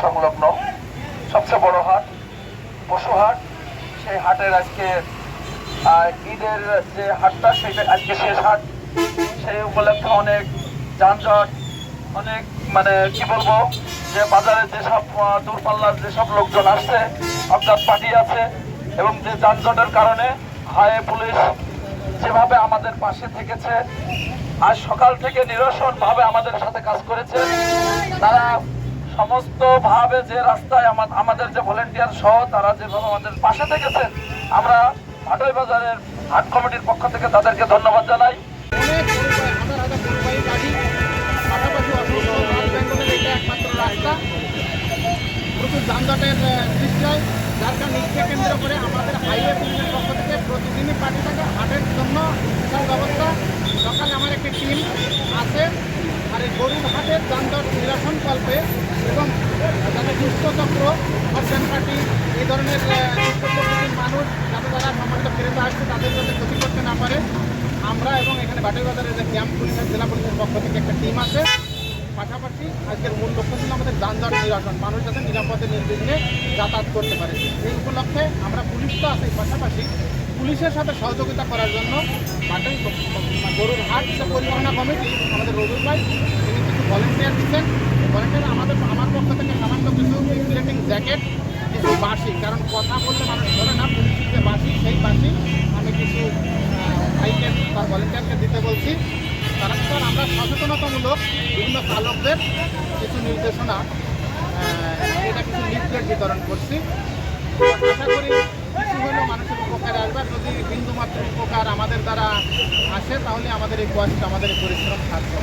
সংলগ্ন সবচেয়ে বড় হাট, পশু হাট। সেই হাটের আজকে ঈদের যে হাটটা সেটা আজকে শেষ হাট। সেই উপলক্ষে অনেক যানজট, অনেক মানে কি বলব, যে বাজারে যেসব দূরপাল্লার যেসব লোকজন আসছে, অর্থাৎ পার্টি আছে, এবং যে যানজটের কারণে হায় পুলিশ যেভাবে আমাদের পাশে থেকেছে, আজ সকাল থেকে নিরসন ভাবে আমাদের সাথে কাজ করেছে। তারা সমস্ত ভাবে যে রাস্তায় আমা- আমাদের যে ভলেন্টিয়ার সহ তারা যেভাবে আমাদের পাশে থেকেছেন আমরা ভাটই বাজারের হাট কমিটির পক্ষ থেকে তাদেরকে ধন্যবাদ জানাই। প্রচুর যানজটের সৃষ্টি হয়, যার কারণে কেন্দ্র করে আমাদের হাইওয়ে পুলিশের পক্ষ থেকে প্রতিদিনই পার্টি থাকে হাটের জন্য বিশাল ব্যবস্থা। সকালে আমার একটি টিম আছে আর এই গরুর হাটের যানজট নিরসন কল্পে এবং যাতে দুষ্ট চক্র অর্জন পার্টি এই ধরনের মানুষ যাতে তারা সম্মানিত ফেরত আসছে তাদের যাতে ক্ষতি করতে না পারে, আমরা এবং এখানে বাটাই বাজারের যে ক্যাম্প পুলিশের, জেলা পুলিশের পক্ষ থেকে একটা টিম আছে। পাশাপাশি আজকের মূল লক্ষ্য ছিল আমাদের যানজট নিরসন, মানুষ যাতে নিরাপদে নির্বিঘ্নে যাতায়াত করতে পারে। এই উপলক্ষে আমরা পুলিশ তো আছি পাশাপাশি পুলিশের সাথে সহযোগিতা করার জন্য বাটাই গরুর হাট পরিচালনা কমিটি, আমাদের রবি ভাই, তিনি কিছু ভলেন্টিয়ার দিচ্ছেন। ভলেন্টিয়ার আমাদের, আমার পক্ষ থেকে সামান্য কিছু ইনসুলেটিং জ্যাকেট কিছু বাসি কারণ কথা বললে মানুষ ধরে না, পুলিশের যে বাসি সেই বাসি আমি কিছু ভাইকে বা ভলেন্টিয়ারকে দিতে বলছি। তারা স্যার, আমরা সচেতনতামূলক বিভিন্ন চালকদের কিছু নির্দেশনা এটা কিছু লিফলেট বিতরণ করছি। আমাদের দ্বারা আসে তাহলে আমাদের এই কষ্ট আমাদের পরিশ্রম থাকবে।